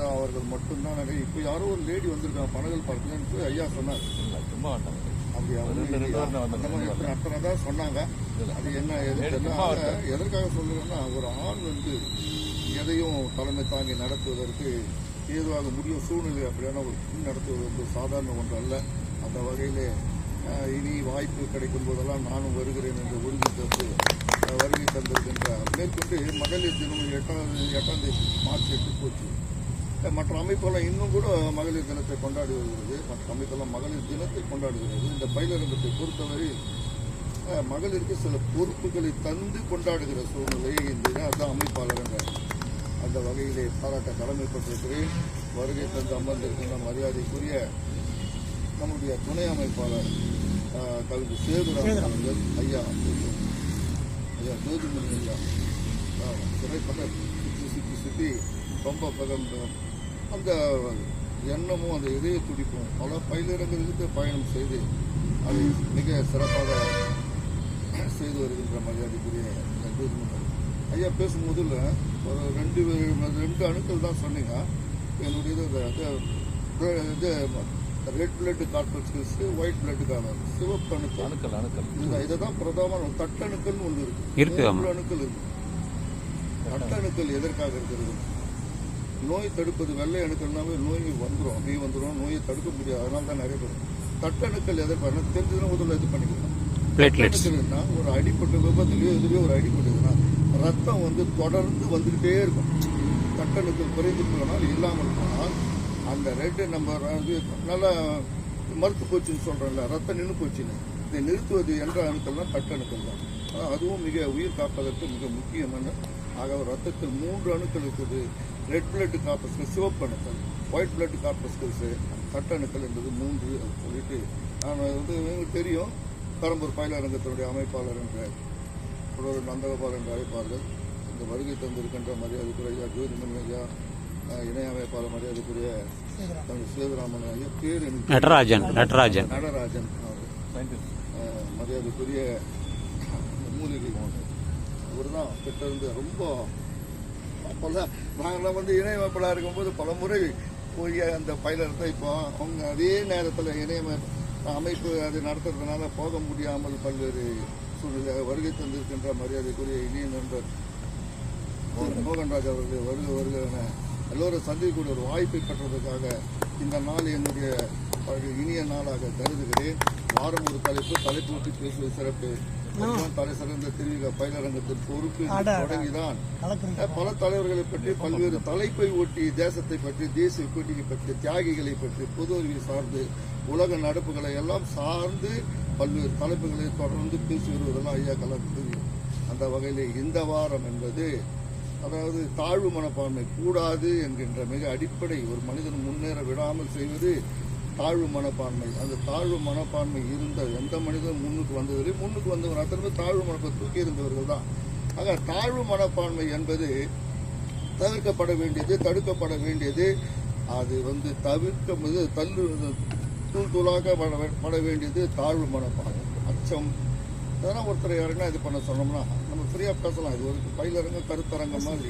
ராஜா அவர்கள் மட்டும்தான் நிறைய. இப்போ யாரோ ஒரு லேடி வந்திருக்காங்க பனகல் பார்க்கலன்னு ஐயா சொன்னார். சும்மா அப்படியா வந்தாங்க. சொன்னாங்க. அது என்ன. எதற்காக சொல்லுறேன்னா ஒரு ஆண் வந்து எதையும் தலைமை தாங்கி நடத்துவதற்கு ஏதுவாக முடியும் சூழ்நிலை அப்படியான ஒரு பெண் நடத்துவது வந்து சாதாரண ஒன்று அல்ல. அந்த வகையிலே இனி வாய்ப்பு கிடைக்கும் போதெல்லாம் நானும் வருகிறேன் என்று உறுதி தந்து வருகை தந்திருக்கின்றார். மேற்கொண்டு மகளிர் தினம் எட்டாம் எட்டாம் தேதி மார்ச் எட்டு போச்சு. மற்ற அமைப்பெல்லாம் இன்னும் கூட மகளிர் தினத்தை கொண்டாடி வருகிறது மற்ற அமைப்பெல்லாம் மகளிர் தினத்தை கொண்டாடுகிறது. இந்த பயிலரங்கத்தை பொறுத்தவரை அஹ், மகளிருக்கு சில பொறுப்புகளை தந்து கொண்டாடுகிற சூழ்நிலையை இந்த அதான் அமைப்பாளர் என்ற அந்த வகையிலே பாராட்ட கடமைப்பட்டிருக்கிறேன். வருகை தந்து அமர்ந்திருக்கின்ற மரியாதைக்குரிய நம்முடைய துணை அமைப்பாளர் அஹ், கவிஞர் சேதுராமன் அவர்கள் ஐயா ஐயா ஜோதிமணி ஐயா திரைப்பட சுற்றி சுற்றி சுற்றி ரொம்ப பகந்த அந்த எண்ணமும் அந்த இதய துடிப்பும் பல பயிலிடங்களுக்கு பயணம் செய்து அதை மிக சிறப்பாக செய்து வருகின்ற மரியாதைக்குரிய ஜோதிமணி ஐயா பேசும் முதல்ல ஒரு ரெண்டு ரெண்டு அணுக்கள் தான் சொன்னீங்க. என்னுடைய இது red blood corpuscles white blood சிவப்பு அணுக்கள். அணுக்கள் அணுக்கள். இந்த இதை தான் பிரதான தட்டணுக்கள் ஒன்று இருக்கு. இருக்கு, அணுக்கள் இருக்கு. தட்டணுக்கள் எதற்காக இருக்கிறது? நோய் தடுப்பது வெள்ளை அணுக்கள்னாவே நோய் வந்துடும் அப்படியே வந்துடும் நோயை தடுக்க முடியாது. அதனால தான் நிறைய பேர் தட்டணுக்கள் எதற்காக தெரிஞ்சதுன்னா முதல்ல இது பண்ணிக்கலாம் தட்டணுக்கள்னா ஒரு அடிப்பட்ட விபத்துலயோ இதுலயோ ஒரு அடிப்பட்டதுன்னா ரத்தம் வந்து தொடர்ந்து வந்துகிட்டே இருக்கும். தட்டணுக்கள் குறைந்து போனால் இல்லாமல் போனால் அந்த ரெட்டு நம்ம வந்து நல்லா மறுத்து போச்சுன்னு சொல்றோம்ல ரத்தம் நின்று போச்சுன்னு. இதை நிறுத்துவது என்ற அணுக்கள் தான் தட்டணுக்கள் தான். அதுவும் மிக உயிர் காப்பதற்கு மிக முக்கியமான ஆக ரத்தத்தில் மூன்று அணுக்கள் இருக்குது. ரெட் பிளட் காப்பஸ்கள் சிவப்பு அணுக்கள் ஒயிட் பிளட் காப்பஸ்கல்ஸ் தட்டணுக்கள் என்பது மூன்று அது சொல்லிட்டு நான் வந்து தெரியும். பெரம்பூர் பயிலரங்கத்தினுடைய அமைப்பாளர் என்ற புலவர் நந்தகோபால் என்று அழைப்பார்கள் இந்த வருகை தந்திருக்கின்ற மரியாதைக்குரிய ஐயா ஜோதிமணி ஐயா இணை அமைப்பாளர் மரியாதைக்குரிய சேதுராமன் ஐயா பேர் நடராஜன் நடராஜன். நடராஜன் அவர். மரியாதைக்குரிய மூலிகை இவர் தான் கிட்ட இருந்து ரொம்ப அப்போல்லாம் நாங்களாம் வந்து இணை இருக்கும்போது பல முறை போய் அந்த பயிலரத்தை இப்போ அவங்க அதே நேரத்தில் இணைய அமைப்பு அது நடத்துறதுனால போக முடியாமல் பல்வேறு சூழ்நிலை வருகை தந்திருக்கின்ற மரியாதைக்குரிய இணைய நண்பர் மோகன்ராஜ் அவர்கள் வருக வருக என எல்லோரும் சந்திக்கக்கூடிய ஒரு வாய்ப்பை பெற்றதுக்காக இந்த நாள் என்னுடைய இனிய நாளாக கருதுகிறேன். வாரம் ஒரு தலைப்பு தலைப்பு விட்டு பேசுவது சிறப்பு. அதுதான் தலை சிறந்த திருவிக பயிலரங்கத்தின் பொறுப்பு இன்று தொடங்கிதான். பல தலைவர்களை பற்றி பல்வேறு தலைப்பை ஒட்டி தேசத்தை பற்றி தேசிய கொடியை பற்றி தியாகிகளை பற்றி பொது அறிவை சார்ந்து உலக நடப்புகளை எல்லாம் சார்ந்து பல்வேறு தலைப்புகளை தொடர்ந்து பேசி வருவதெல்லாம் ஐயா கலந்து தெரியும் அந்த வகையில் இந்த வாரம் என்பது அதாவது தாழ்வு மனப்பான்மை கூடாது என்கின்ற மிக அடிப்படை ஒரு மனிதன் முன்னேற விடாமல் செய்வது தாழ்வு மனப்பான்மை. அந்த தாழ்வு மனப்பான்மை இருந்த எந்த மனிதன் முன்னுக்கு வந்ததில்லை. முன்னுக்கு வந்தவர் அத்தனை தாழ்வு மனப்பை தூக்கி இருந்தவர்கள் தான். ஆக தாழ்வு மனப்பான்மை என்பது தவிர்க்கப்பட வேண்டியது தடுக்கப்பட வேண்டியது. அது வந்து தவிர்க்க தள்ளு தூள் தூளாக பட வே- பட வேண்டியது தாழ்வு மனப்பான்மை. அச்சம். இதெல்லாம் ஒருத்தர் யாருன்னா இது பண்ண சொன்னோம்னா நம்ம ஃப்ரீயாக பேசலாம். இது ஒரு பயிலரங்க கருத்தரங்கம் மாதிரி.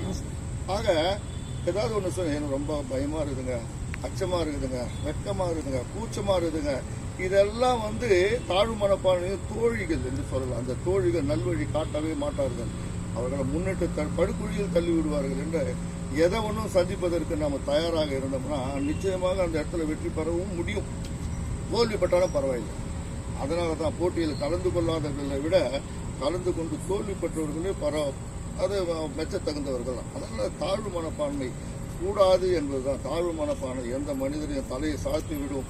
ஆக ஏதாவது ஒன்று சொன்ன எனக்கு ரொம்ப பயமாக இருக்குதுங்க. அச்சமாக இருக்குதுங்க வெட்கமாக இருக்குதுங்க கூச்சமாக இருக்குதுங்க. இதெல்லாம் வந்து தாழ்வு மனப்பான்மை தோழிகள் என்று சொல்லலாம். அந்த தோழிகள் நல்வழி காட்டவே மாட்டார்கள். அவர்களை முன்னிட்டு த- படுகுழியில் தள்ளி விடுவார்கள் என்று எதை ஒன்றும் சந்திப்பதற்கு நாம் தயாராக இருந்தோம்னா நிச்சயமாக அந்த இடத்துல வெற்றி பெறவும் முடியும். தோல்விப்பட்டாலும் பரவாயில்லை. அதனால தான் போட்டியில் கலந்து கொள்ளாதவர்களை விட கலந்து கொண்டு தோல்வி பெற்றவர்களே பர அது மெச்சத்தகுந்தவர்கள் தான். அதனால் தாழ்வு மனப்பான்மை கூடாது என்பதுதான் தாழ்வு மனப்பான்மை. எந்த மனிதனையும் தலையை சாத்தி விடும்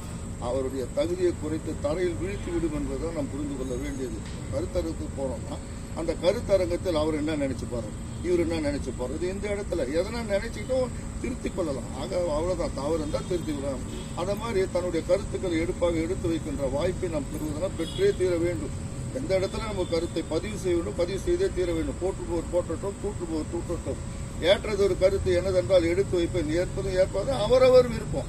அவருடைய தகுதியை குறைத்து தரையில் வீழ்த்தி விடும் என்பதுதான் நாம் புரிந்து கொள்ள வேண்டியது. கருத்தரங்கு போனோம்னா அந்த கருத்தரங்கத்தில் அவர் என்ன நினைச்சுப்பாரு இவர் என்ன நினைச்சுப்பாரு இது இந்த இடத்துல. எதனா நினைச்சுக்கிட்டும் திருத்திக் கொள்ளலாம். ஆக அவ்வளவுதான். தவறு இருந்தால் திருத்திக்கலாம் அந்த மாதிரி தன்னுடைய கருத்துக்களை எடுப்பாக எடுத்து வைக்கின்ற வாய்ப்பை நாம் பெறுவதெல்லாம் பெற்றே தீர வேண்டும். எந்த இடத்துல நம்ம கருத்தை பதிவு செய்ய வேண்டும் பதிவு செய்தே தீர வேண்டும். போற்றுபவர் போற்றட்டும் தூற்றுபவர் தூற்றட்டும். ஏற்றது ஒரு கருத்து என்னதென்றால் எடுத்து வைப்பேன் ஏற்பதும் ஏற்பதும் அவரவர் விருப்பம்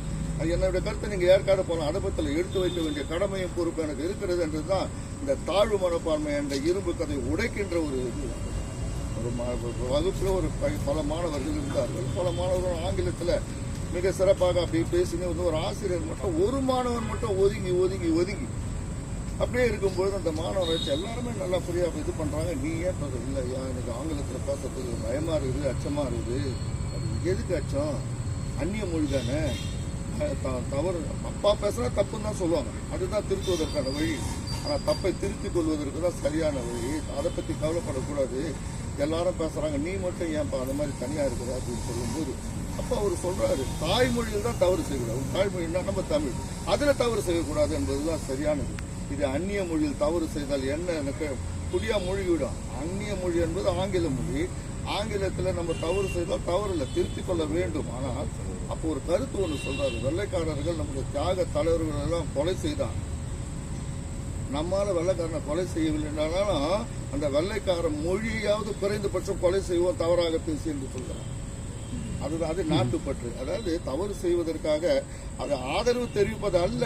என்னுடைய கருத்தை நீங்க ஏற்காடு போகலாம் அனுபவத்தில் எடுத்து வைக்க வேண்டிய கடமையும் பொறுப்பு எனக்கு இருக்கிறது என்றுதான் இந்த தாழ்வு மனப்பான்மை என்ற இரும்பு கதை உடைக்கின்ற ஒரு இது. ஒரு ஒரு வகுப்புல ஒரு பல மாணவர்கள் இருந்தார்கள். பல மாணவர்கள் ஆங்கிலத்தில் மிக சிறப்பாக அப்படி பேசினு வந்து ஒரு ஆசிரியர் மட்டும் ஒரு மாணவன் மட்டும் ஒதுங்கி ஒதுங்கி ஒதுங்கி. அப்படியே இருக்கும்போது அந்த மாணவர் வச்சு எல்லாருமே நல்லா ஃப்ரீயாக இது பண்ணுறாங்க நீ ஏன் பேச இல்லை? ஐயா எனக்கு ஆங்கிலத்தில் பேசுறதுக்கு பயமாக இருக்குது அச்சமாக இருக்குது? அது எதுக்கு அச்சம்? அந்நிய மொழி தானே. த- தவறு. அப்பா பேசுனா தப்புன்னு தான் சொல்லுவாங்க. அதுதான் திருத்துவதற்கான வழி. ஆனால் தப்பை திருத்திக் கொள்வதற்கு தான் சரியான வழி. அதை பற்றி கவலைப்படக்கூடாது. எல்லாரும் பேசுகிறாங்க நீ மட்டும் ஏன்ப்பா அந்த மாதிரி தனியாக இருக்கிற அப்படின்னு சொல்லும்போது அப்போ அவர் சொல்கிறாரு தாய்மொழியில் தான் தவறு செய்யக்கூடாது தாய்மொழின்னா நம்ம தமிழ். அதில் தவறு செய்யக்கூடாது என்பது தான் சரியானது. இது அந்நிய மொழியில் தவறு செய்தால் என்ன? எனக்கு புதிய மொழிவிடும் அந்நிய மொழி என்பது ஆங்கில மொழி. ஆங்கிலத்தில் நம்ம தவறு செய்தால் தவறு இல்லை திருத்திக் கொள்ள வேண்டும். ஆனால் அப்போ ஒரு கருத்து ஒன்று சொல்றாரு. வெள்ளைக்காரர்கள் நம்முடைய தியாக தலைவர்கள் எல்லாம் கொலை செய்தான் நம்மால வெள்ளைக்காரனை கொலை செய்யவில்லைனாலும் அந்த வெள்ளைக்காரன் மொழியாவது குறைந்தபட்சம் கொலை செய்வோம் தவறாக பேசி என்று சொல்கிறார் அதுதான் அது நாட்டுப்பற்று. அதாவது தவறு செய்வதற்காக அது ஆதரவு தெரிவிப்பது அல்ல.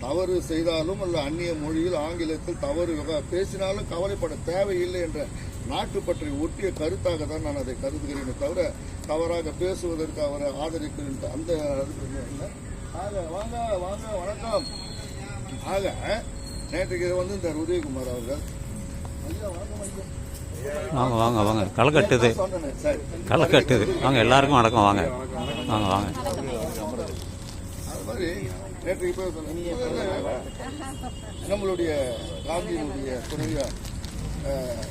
தவறு செய்தாலும் அல்ல அந்நிய மொழியில் ஆங்கிலத்தில் தவறு பேசினாலும் கவலைப்பட தேவையில்லை என்ற நாட்டுப்பற்றை ஒட்டிய கருத்தாக தான் நான் அதை கருதுகிறேனே தவிர தவறாக பேசுவதற்கு அவரை ஆதரிக்கிறேன். அந்த. ஆக வாங்க வாங்க வணக்கம். ஆக நேற்றுக்கு வந்து இந்த உதயகுமார் அவர்கள் வாங்க வாங்க வாங்க. களை கட்டுது. களை கட்டுது வாங்க எல்லாருக்கும் வணக்கம். வாங்க. வாங்க வாங்க. அது மாதிரி நேற்று இப்போ சொன்ன- நம்மளுடைய காந்தியினுடைய துணைவியார்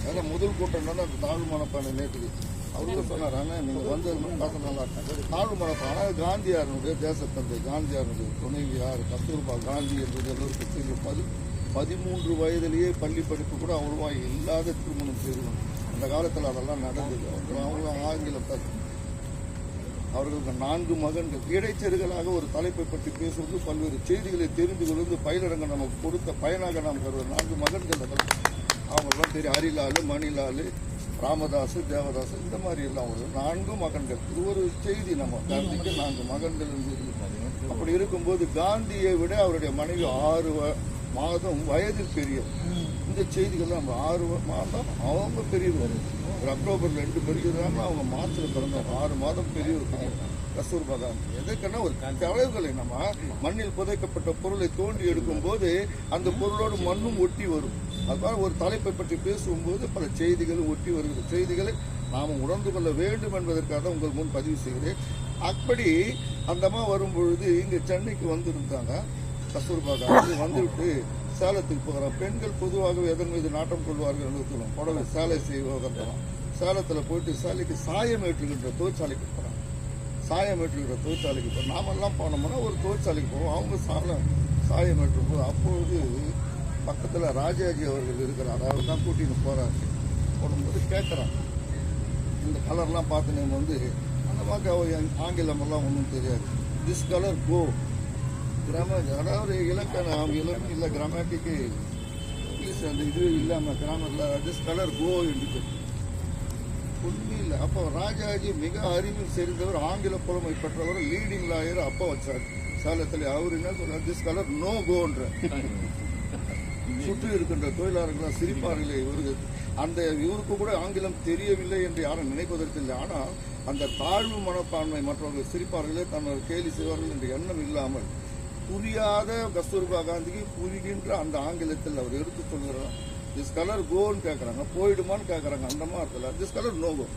அதான் முதல் கூட்டம் தான் அந்த தாழ்வு மனப்பான நேற்று அவரும் சொன்னார் ஆனால் நீங்கள் வந்ததுன்னு பார்க்க நல்லா இருக்கும் தாழ்வு மனப்பான. ஆனால் காந்தியாருடைய தேசத்தந்தை காந்தியாருடைய துணைவியார் கஸ்தூர்பா காந்தி என்பது எல்லோருக்கும் தெரியும் பதி பதிமூன்று வயதிலேயே பள்ளி படிப்பு கூட அவ்வளோவா இல்லாத திருமணம் செய்யணும் அந்த காலத்தில் அதெல்லாம் நடந்தது. அவங்க ஆங்கிலம் அவர்களுக்கு நான்கு மகன்கள். இடைச்செருகலாக ஒரு தலைப்பை பற்றி பேசுவது பல்வேறு செய்திகளை தெரிந்து கொள்வது பயிலரங்க நமக்கு கொடுத்த பயனாக நாம் கருத நான்கு மகன்கள் அதெல்லாம் அவங்கெல்லாம் தெரியும் ஹரிலாலு மணிலாலு ராமதாசு தேவதாசு இந்த மாதிரி எல்லாம் ஒரு நான்கு மகன்கள். இது ஒரு செய்தி நம்ம காந்திக்கு நான்கு மகன்கள் அப்படி இருக்கும்போது காந்தியை விட அவருடைய மனைவி ஆறு மாதம் வயதில் பெரியவர் இந்த செய்திகள் நம்ம ஆறு மாதம் அவங்க பெரியவர். ஒரு அக்டோபர் ரெண்டு பெரியவராங்க அவங்க மார்ச்ல பிறந்தவங்க ஆறு மாதம் பெரியவர். கஸ்தூர்பா காந்தி எதுக்குன்னா ஒரு தலைவுகளை நம்ம மண்ணில் புதைக்கப்பட்ட பொருளை தோண்டி எடுக்கும் போது அந்த பொருளோடு மண்ணும் ஒட்டி வரும். அதுபோல ஒரு தலைப்பை பற்றி பேசும்போது பல செய்திகளும் ஒட்டி வருகிற செய்திகளை நாம் உணர்ந்து கொள்ள வேண்டும் என்பதற்காக தான் உங்கள் முன் பதிவு செய்கிறேன். அப்படி அந்தமா வரும் பொழுது இங்கே சென்னைக்கு வந்திருந்தாங்க. கஸ்தூர்பா காந்தி வந்துவிட்டு சேலத்துக்கு போகிறான் பெண்கள் பொதுவாகவே எதன் மீது நாட்டம் கொள்வார்கள் என்று சொல்லுவோம். புடவை சேலை செய்வோம் சேலத்தில் போயிட்டு சேலைக்கு சாயம் ஏற்றுகின்ற தொழிற்சாலைக்கு போகிறாங்க சாயம் ஏற்றுகிற தொழிற்சாலைக்கு போகிறோம் நாமெல்லாம் போனோம்னா ஒரு தொழிற்சாலைக்கு போவோம். அவங்க சாலம் சாயம் ஏற்றும் போது அப்பொழுது பக்கத்தில் ராஜாஜி அவர்கள் இருக்கிறார். அவர் தான் கூட்டின்னு போகிறாரு போடும்போது கேட்குறான் இந்த கலர்லாம் பார்த்து நம்ம வந்து அந்த மாதிரி அவ ஒன்றும் தெரியாது. திஸ் கலர் கோ கிராம அதாவது இலக்கண ஆங்கிலம் இல்லை கிராமட்டிக்கு இங்கிலீஷ் அந்த இது இல்லாமல் கிராமத்தில் திஸ் கலர் கோ என்று உண்மையில் அப்போ ராஜாஜி மிக அறிவில் சேர்ந்தவர் ஆங்கில புலமை பெற்றவர் லீடிங் லாயர் அப்போ வச்சார். சாலத்தில் அவர் என்ன சொல்றார்? திஸ் கலர் நோ கோன்ற சுற்றி இருக்கின்ற தொழிலாளர்களாக சிரிப்பார்களே இவருக்கு அந்த இவருக்கு கூட ஆங்கிலம் தெரியவில்லை என்று யாரும் நினைப்பதற்கில்லை ஆனால் அந்த தாழ்வு மனப்பான்மை மற்றவர்கள் சிரிப்பார்களே தன்னை கேலி செய்வார்கள் என்ற எண்ணம் இல்லாமல் புரியாத கஸ்தூர்பா காந்திக்கு புரிகின்ற அந்த ஆங்கிலத்தில் அவர் எடுத்து சொல்கிறார். திஸ் கலர் கோன்னு கேட்குறாங்க போயிடுமான்னு கேட்குறாங்க அந்த மாதிரி இருக்கல திஸ் கலர் நோ கோ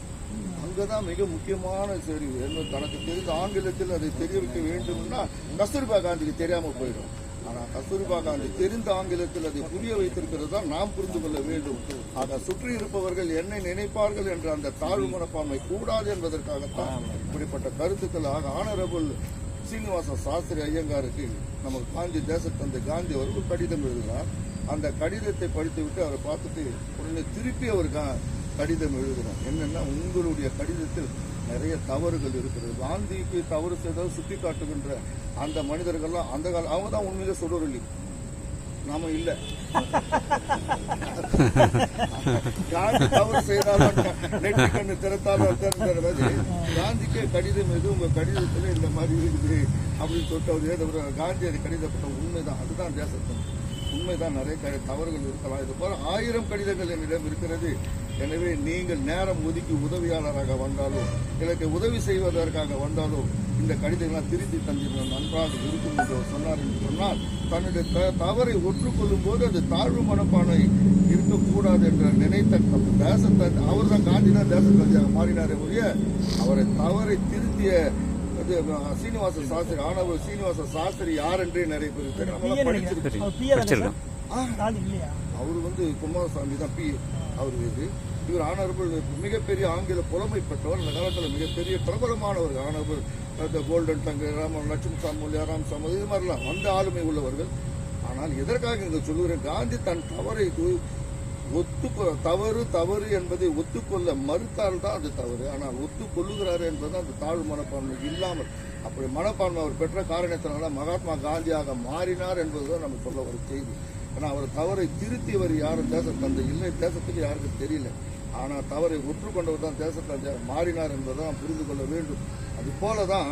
அங்கதான் மிக முக்கியமான சரி என்ன தனக்கு தெரிந்த ஆங்கிலத்தில் அதை தெரிய வைக்க வேண்டும்னா கஸ்தூர்பா காந்திக்கு தெரியாம போயிடும். ஆனா கஸ்தூர்பா காந்தி தெரிந்த ஆங்கிலத்தில் அதை புரிய வைத்திருக்கிறது தான் நாம் புரிந்து கொள்ள வேண்டும். ஆக சுற்றி இருப்பவர்கள் என்னை நினைப்பார்கள் என்ற அந்த தாழ்வு மனப்பான்மை கூடாது என்பதற்காகத்தான் இப்படிப்பட்ட கருத்துக்கள் ஆக ஆனரபுள் சீனிவாச சாஸ்திரி ஐயங்காருக்கு நம்ம காந்தி தேசத்தந்தை காந்தி அவருக்கு கடிதம் எழுதினார். அந்த கடிதத்தை படித்துவிட்டு அவரை பார்த்துட்டு உடனே திருப்பி அவர் கா- கடிதம் எழுதுகிறார் என்னன்னா உங்களுடைய கடிதத்தில் நிறைய தவறுகள் இருக்கிறது. காந்திக்கு தவறு செய்தால் சுட்டி காட்டுகின்ற அந்த மனிதர்கள்லாம் அந்த கால அவங்க தான் உண்மையிலே சுடரொலி நாம இல்லை. காந்தி தவறு செய்தாலும் நெற்றி கண்ணு திறத்தாலும் திறந்தது காந்திக்கே கடிதம் எது? உங்க கடிதத்துல இந்த மாதிரி இருக்குது அப்படின்னு சொல்லிட்டு அவர் எழுதுகிற காந்தி அது கடிதப்பட்ட உண்மைதான். அதுதான் தேசத்தம் உண்மைதான் நிறைய தவறுகள் இருக்கலாம். இது போல ஆயிரம் கடிதங்கள் என்னிடம் இருக்கிறது. எனவே நீங்கள் நேரம் ஒதுக்கி உதவியாளராக வந்தாலும் எனக்கு உதவி செய்வதற்காக வந்தாலும் இந்த கடிதங்களாம் திருத்தி தந்திருந்த நன்றாக இருக்கும் என்று சொன்னார் என்று சொன்னால் தன்னுடைய த- தவறை ஒற்றுக்கொள்ளும் போது அது தாழ்வு மனப்பானை இருக்கக்கூடாது என்ற நினைத்த தேசத்தை அவர் தான் காந்தினா தான் தேசத்தந்தையாக மாறினாரே ஒழிய அவரை தவறை திருத்திய அது சீனிவாச சாஸ்திரி ஆனவர் சீனிவாச சாஸ்திரி யார் என்றே நிறைய பேர் தெரியும். படிச்சிருக்கோம். அவர் வந்து குமாரசாமி தான் பி அவர் இது. இவர் ஆனவர்கள் மிகப்பெரிய ஆங்கில புலமை பெற்றவர் அந்த காலத்தில் மிகப்பெரிய பிரபலமானவர் ஆனவர் அந்த கோல்டன் தங்க ராம லட்சுமி சாமுல்யா ராம் சாமி இது மாதிரிலாம். அந்த ஆளுமை உள்ளவர்கள். ஆனால் எதற்காக இங்க சொல்லுகிறேன்? காந்தி தன் தவறை ஒத்துக்கொள்ள தவறு தவறு என்பதை ஒத்துக்கொள்ள மறுத்தால் தான் அது தவறு. ஆனால் ஒத்துக்கொள்ளுகிறார் என்பது அந்த தாழ்வு மனப்பான்மை இல்லாமல். அப்படி மனப்பான்மை அவர் பெற்ற காரணத்தினால மகாத்மா காந்தியாக மாறினார் என்பதுதான் நம்ம சொல்ல ஒரு செய்தி. ஆனால் அவர் தவறை திருத்தியவர் யாரும் தேசத்தை அந்த இல்லை. தேசத்துக்கு யாருக்கும் தெரியல. ஆனால் தவறை ஒற்றுக்கொண்டவர் தான் தேசத்தை மாறினார் என்பதை நாம் புரிந்து கொள்ள வேண்டும். அது போல தான்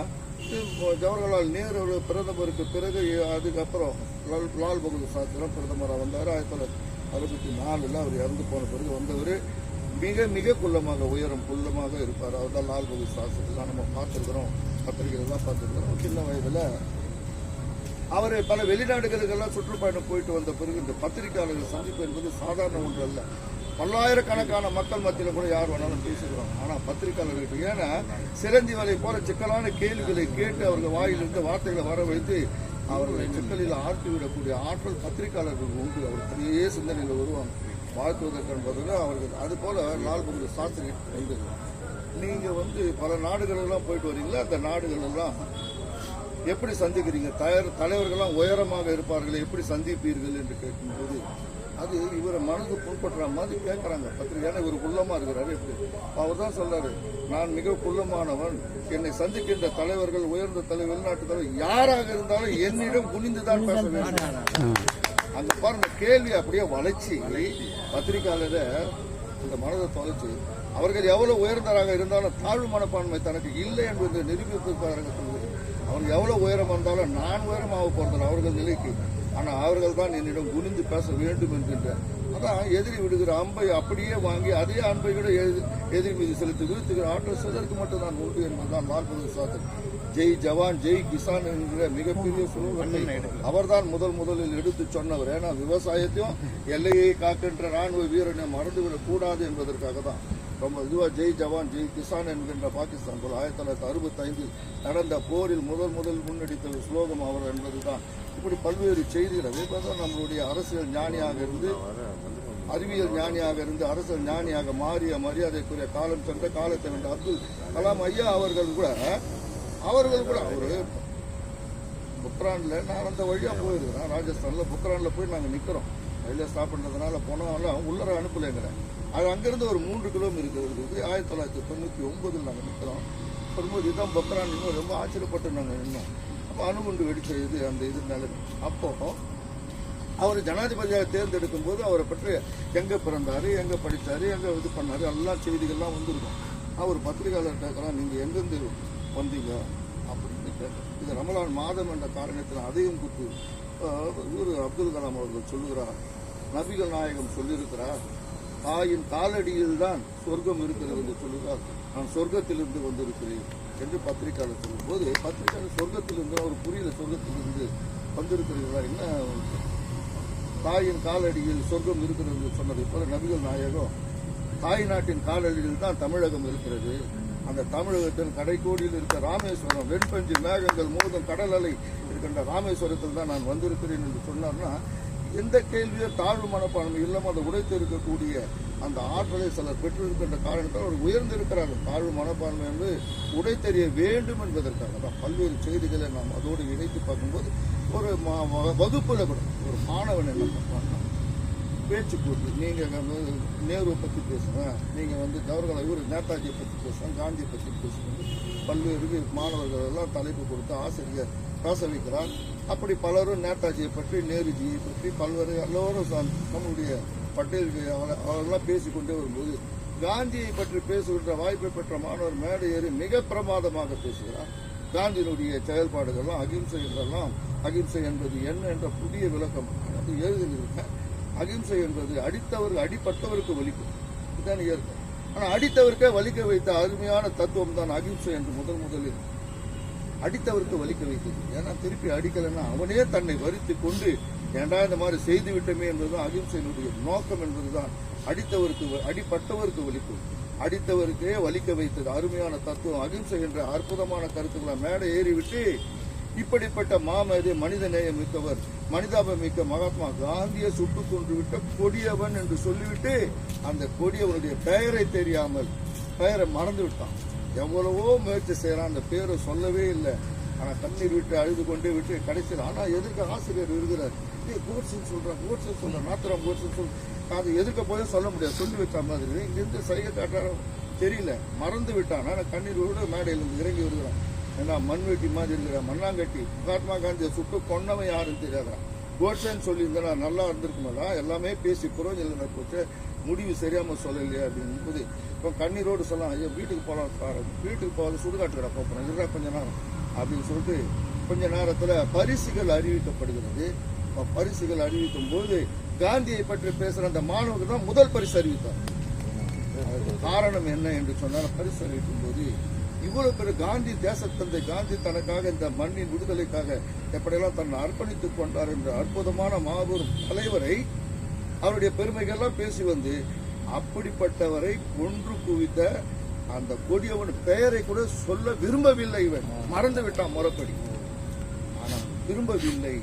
ஜவஹர்லால் நேரு பிரதமருக்கு பிறகு அதுக்கப்புறம் லால் பகதூர் சாஸ்திரம் பிரதமராக வந்தார். ஆயிரத்தி தொள்ளாயிரத்தி அறுபத்தி நாலில் அவர் இறந்து போன பிறகு வந்தவர் மிக மிக குள்ளமாக உயரம் குள்ளமாக இருப்பார். அவர் தான் லால் பகதூர் சாஸ்திரிலாம் நம்ம பார்த்துருக்குறோம். பத்திரிகைகள்லாம் பார்த்துருக்குறோம். சின்ன வயதில் அவர் பல வெளிநாடுகளுக்கெல்லாம் சுற்றுப்பயணம் போயிட்டு வந்த பிறகு இந்த பத்திரிகையாளர்கள் சந்திப்பு என்பது சாதாரண ஒன்று அல்ல. பல்லாயிரக்கணக்கான மக்கள் மத்தியில் கூட யார் வேணாலும் பேசுகிறோம் ஆனால் பத்திரிகையாளர்களுக்கு ஏன்னா சிரஞ்சீவலை போல சிக்கலான கேள்விகளை கேட்டு அவர்கள் வாயிலிருந்து வார்த்தைகளை வர அவருடைய சிக்கலில் ஆட்டி விடக்கூடிய ஆற்றல் பத்திரிகையாளர்கள் உண்டு. அவர் பெரிய சிந்தனையில் வருவாங்க. வாழ்த்துவதற்கு என்பதில் அவர்கள். அது போல லால் பகதூர் சாஸ்திரி இருந்தது நீங்கள் வந்து பல நாடுகளெல்லாம் போயிட்டு வரீங்களா? அந்த நாடுகள் எல்லாம் எப்படி சந்திக்கிறீங்க? தயார் தலைவர்கள்லாம் உயரமாக இருப்பார்கள் எப்படி சந்திப்பீர்கள் என்று கேட்கும்போது அது இவரை மனது புண்படுற மாதிரி கேட்குறாங்க பத்திரிகை ஏன்னா இவர் குள்ளமா இருக்கிறாரு. எப்படி? அவர் தான் சொல்றாரு நான் மிக குள்ளமானவன். என்னை சந்திக்கின்ற தலைவர்கள் உயர்ந்த தலைவர் வெளிநாட்டு தலைவர் யாராக இருந்தாலும் என்னிடம் குனிந்து தான் பேச வேண்டும். அந்த பாருங்க கேள்வி அப்படியே வளைச்சி பத்திரிகையாளரை இந்த மனதை தொலைச்சு அவர்கள் எவ்வளவு உயர்ந்தவராக இருந்தாலும் தாழ்வு மனப்பான்மை தனக்கு இல்லை என்பதை நிரூபிப்பதற்காக சொல்கிறேன் அவங்க எவ்வளவு உயரம் வந்தாலும் நான் உயரமாக ஆக அவர்கள் நிலைக்கு ஆனா அவர்கள் தான் என்னிடம் குனிந்து பேச வேண்டும் என்கின்ற அதான் எதிரி விடுகிற அம்பை அப்படியே வாங்கி அதே அன்பை விட எதிரி மீது செலுத்தி வீழ்த்துகிற ஆற்றல் சிலருக்கு மட்டும் தான் உண்டு என்பதுதான் லால்பகதூர் சாத்தன் ஜெய் ஜவான் ஜெய் கிசான் என்கிற மிகப்பெரிய சுலோகத்தை அவர்தான் முதல் முதலில் எடுத்து சொன்னவர். ஏன்னா விவசாயத்தையும் எல்லையை காக்கின்ற ராணுவ வீரனை மறந்துவிடக் கூடாது என்பதற்காக தான். ரொம்ப இதுவா ஜெய் ஜவான் ஜெய் கிசான் என்கின்ற பாகிஸ்தான் போல் ஆயிரத்தி தொள்ளாயிரத்தி அறுபத்தி ஐந்தில் நடந்த போரில் முதல் முதல் முன்னெடுத்த ஸ்லோகம் அவர் என்பதுதான். இப்படி பல்வேறு செய்திகள் அதே போல நம்மளுடைய அரசியல் ஞானியாக இருந்து அறிவியல் ஞானியாக இருந்து அரசியல் ஞானியாக மாறிய மரியாதைக்குரிய காலம் சென்ற காலத்தை வென்ற அப்துல் கலாம் ஐயா அவர்கள் கூட அவர்கள் கூட ஒரு புக்ரான்ல நான் அந்த வழியா போயிருக்கிறேன். ராஜஸ்தான்ல புக்ரான்ல போய் நாங்க நிக்கிறோம். ரயில்வே ஸ்டாப் பண்றதுனால போனாலும் உள்ளர அனுப்பலைங்கிறேன். அது அங்கிருந்து ஒரு மூன்று கிலோமீட்டர் இருக்குது. ஆயிரத்தி தொள்ளாயிரத்தி தொண்ணூத்தி ஒன்பதுல நாங்க நிக்கிறோம். வரும்போது இதுதான் புக்ரான். இன்னும் ரொம்ப ஆச்சரியப்பட்டு நாங்க நின்னோம். அணுகுண்டு வெடிச்ச இது அந்த இது நிலைமை அப்போ அவர் ஜனாதிபதியாக தேர்ந்தெடுக்கும் போது அவரை பற்றி எங்க பிறந்தாரு எங்க படித்தார் எங்க இது பண்ணாரு எல்லா செய்திகள்லாம் வந்திருக்கும். அவர் பத்திரிகையாளர் கேட்கலாம் நீங்க எங்கிருந்து வந்தீங்க? அப்படின்னு கேட்க இது ரமலான் மாதம் என்ற காரணத்தில் அதையும் கூட்டு இவர் அப்துல் கலாம் அவர்கள் சொல்லுகிறார். நபிகள் நாயகம் சொல்லியிருக்கிறார். தாயின் காலடியில் தான் சொர்க்கம் இருக்கிறது என்று சொல்லுகிறார். நான் சொர்க்கத்திலிருந்து வந்திருக்கிறேன். என்று பத்திரிகையாளர் சொல்லும்போது பத்திரிகையாளர் சொர்க்கத்திலிருந்து அவர் புரியல சொர்க்கத்திலிருந்து வந்திருக்கிறீர்களா என்ன தாயின் காலடியில் சொர்க்கம் இருக்கிறது சொன்னதை போல நபிகள் நாயகம் தாய் நாட்டின் காலடியில் தான் தமிழகம் இருக்கிறது. அந்த தமிழகத்தின் கடைக்கோடியில் இருக்க ராமேஸ்வரம் வெண்பஞ்சு மேகங்கள் மோதும் கடல் அலை இருக்கின்ற ராமேஸ்வரத்தில் தான் நான் வந்திருக்கிறேன் என்று சொன்னார்னா எந்த கேள்வியோ தாழ்வு மனப்பான்மை இல்லாமல் அதை உடைத்து இருக்கக்கூடிய அந்த ஆற்றலை சிலர் பெற்றிருக்கின்ற காரணத்தால் அவர் உயர்ந்திருக்கிறார்கள் தாழ்வு மனப்பான்மை என்று உடைத்தெறிய வேண்டும் என்பதற்காக. தான் பல்வேறு செய்திகளை நாம் அதோடு இணைத்து பார்க்கும்போது ஒரு ம- ம- கூட ஒரு மாணவன் என்ன பண்ணுறாங்க பேச்சு போட்டு நீங்கள் வந்து நேரு பற்றி பேசுகிறேன் நீங்கள் வந்து ஜவஹர்லால் இவர் நேதாஜியை பற்றி பேசுகிறேன் காந்தியை பற்றி பேசுங்க. பல்வேறு மாணவர்கள் எல்லாம் தலைப்பு கொடுத்து ஆசிரியர் பேச அப்படி பலரும் நேதாஜியை பற்றி நேருஜியை பற்றி பல்வேறு எல்லோரும் ச- நம்முடைய பட்டேலுக்கு அவ- அவரெல்லாம் பேசிக்கொண்டே வரும்போது காந்தியை பற்றி பேசுகின்ற வாய்ப்பை பெற்ற மாணவர் மேடை ஏறி மிக பிரமாதமாக பேசுகிறார். காந்தியினுடைய செயல்பாடுகள்லாம் அகிம்சை என்றெல்லாம் அகிம்சை என்பது என்ன என்ற புதிய விளக்கம். அது எழுதியிருக்கேன் அகிம்சை என்பது அடித்தவருக்கு அடிப்பட்டவருக்கு வலிக்கும். இதுதான் இயற்கை. ஆனால் அடித்தவருக்கே வலிக்க வைத்த அருமையான தத்துவம் தான் அகிம்சை என்று முதல் முதலில் அடித்தவருக்கு வலிக்க வைத்தது. ஏன்னா திருப்பி அடிக்கலைன்னா அவனே தன்னை வருத்தி கொண்டு ஏண்டா இந்த மாதிரி செய்து விட்டோமே என்பதுதான் அகிம்சையினுடைய நோக்கம் என்பதுதான். அடித்தவருக்கு அடிப்பட்டவருக்கு வலிக்கும் அடித்தவருக்கே வலிக்க வைத்தது அருமையான தத்துவம். அகிம்சை என்ற அற்புதமான கருத்துக்களை மேடை ஏறிவிட்டு இப்படிப்பட்ட மாமதி மனித நேயம் மிக்கவர் மனிதாபம் மிக்க மகாத்மா காந்தியை சுட்டுக் கொன்று விட்ட கொடியவன் என்று சொல்லிவிட்டு அந்த கொடியவனுடைய பெயரை தெரியாமல் பெயரை மறந்து விட்டான். எவ்வளவோ முயற்சி செய்யறான். அந்த பேரை சொல்லவே இல்லை. ஆனா கண்ணீர் விட்டு அழுது கொண்டே விட்டு கடைசியில் ஆனா எதிர்க்க ஆசிரியர் இருக்கிறார். கோட்ஸுன்னு சொல்கிறேன் கோட்ஸுன்னு சொல்றான் மாத்திரம் கோட்ஸுன்னு சொல் அது எதிர்க்க போய் சொல்ல முடியாது சொல்லி வச்ச மாதிரி. இங்கேருந்து சைகை காட்டுறாரோ தெரியல மறந்து விட்டான். ஆனால் கண்ணீரோடு மேடையில இருந்து இறங்கி வருகிறான். ஏன்னா மண்வெட்டி மாதிரி இருக்கிற மண்ணாங்கட்டி மகாத்மா காந்தியை சுட்டு கொன்னவன் யாருன்னு தெரியாதான் கோட்ஸேன்னு சொல்லியிருந்தா நல்லா இருந்திருக்குமாடா. எல்லாமே பேசி புரோஜனம் போச்சு. முடிவு சரியாமல் சொல்லலையே அப்படின்னு போது இப்போ கண்ணீரோடு சொல்லலாம். ஐயோ வீட்டுக்கு போகலாம் சார் வீட்டுக்கு போகாத சுடுகாட்டுக்கடா போகிறேன் இருடா கொஞ்ச நேரம் அப்படின்னு சொல்லிட்டு கொஞ்ச நேரத்தில் பரிசுகள் அறிவிக்கப்படுகிறது. பரிசுகள் அறிவிக்கும் போது காந்தியை பற்றி பேசுற அந்த மாணவர்கள் தான் முதல் பரிசு அறிவித்தார். காரணம் என்ன என்று சொன்னால் பரிசு அறிவிக்கும் போது இவ்வளவு பேர் காந்தி தேசத்தந்தை காந்தி தனக்காக இந்த மண்ணின் விடுதலைக்காக எப்படியெல்லாம் தன்னை அர்ப்பணித்துக் கொண்டார் என்ற அற்புதமான மாபெரும் தலைவரை அவருடைய பெருமைகள்லாம் பேசி வந்து அப்படிப்பட்டவரை கொன்று குவித்த அந்த கொடியவன் பெயரை கூட சொல்ல விரும்பவில்லை இவன். மறந்து விட்டான் முறப்படி. ஆனால் விரும்பவில்லை.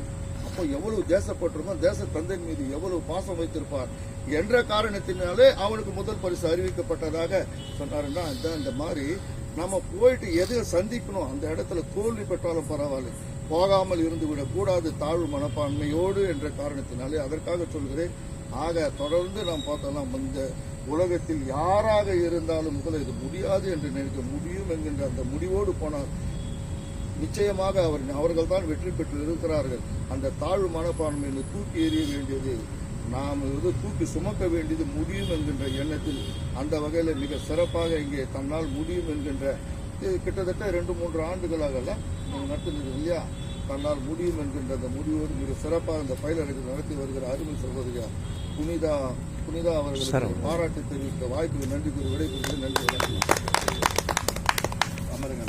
அப்போ எவ்வளவு தேசப்பட்டிருக்கும் தேச தந்தை மீது எவ்வளவு பாசம் வைத்திருப்பார் என்ற காரணத்தினாலே அவனுக்கு முதல் பரிசு அறிவிக்கப்பட்டதாக சொன்னாருன்னா இந்த மாதிரி நம்ம போயிட்டு எதை சந்திக்கணும் அந்த இடத்துல தோல்வி பெற்றாலும் பரவாயில்ல. போகாமல் இருந்து விடக்கூடாது தாழ்வு மனப்பான்மையோடு என்ற காரணத்தினாலே அதற்காக சொல்கிறேன். ஆக தொடர்ந்து நாம் பார்த்தோம்னா இந்த உலகத்தில் யாராக இருந்தாலும் கூட இது முடியாது என்று நினைக்க முடியும் என்கின்ற அந்த முடிவோடு போனால் நிச்சயமாக அவர் அவர்கள் தான் வெற்றி பெற்று இருக்கிறார்கள் அந்த தாழ்வு மனப்பான்மையை தூக்கி எறிய வேண்டியது நாம் இது தூக்கி சுமக்க வேண்டியது முடியும் என்கின்ற எண்ணத்தில் அந்த வகையில் மிக சிறப்பாக இங்கே தன்னால் முடியும் என்கின்ற கிட்டத்தட்ட ரெண்டு மூன்று ஆண்டுகளாகலாம் நீங்கள் நடத்துனது இல்லையா? தன்னால் முடியும் என்கின்ற அந்த முடிவோடு மிக சிறப்பாக இந்த பயிலரங்கு நடத்தி வருகிற அருமை சகோதரியா புனிதா புனிதா அவர்களுக்கு பாராட்டு தெரிவித்த வாய்ப்புக்கு நன்றி கூறி விடைபெறுவது நன்றி. அமருங்க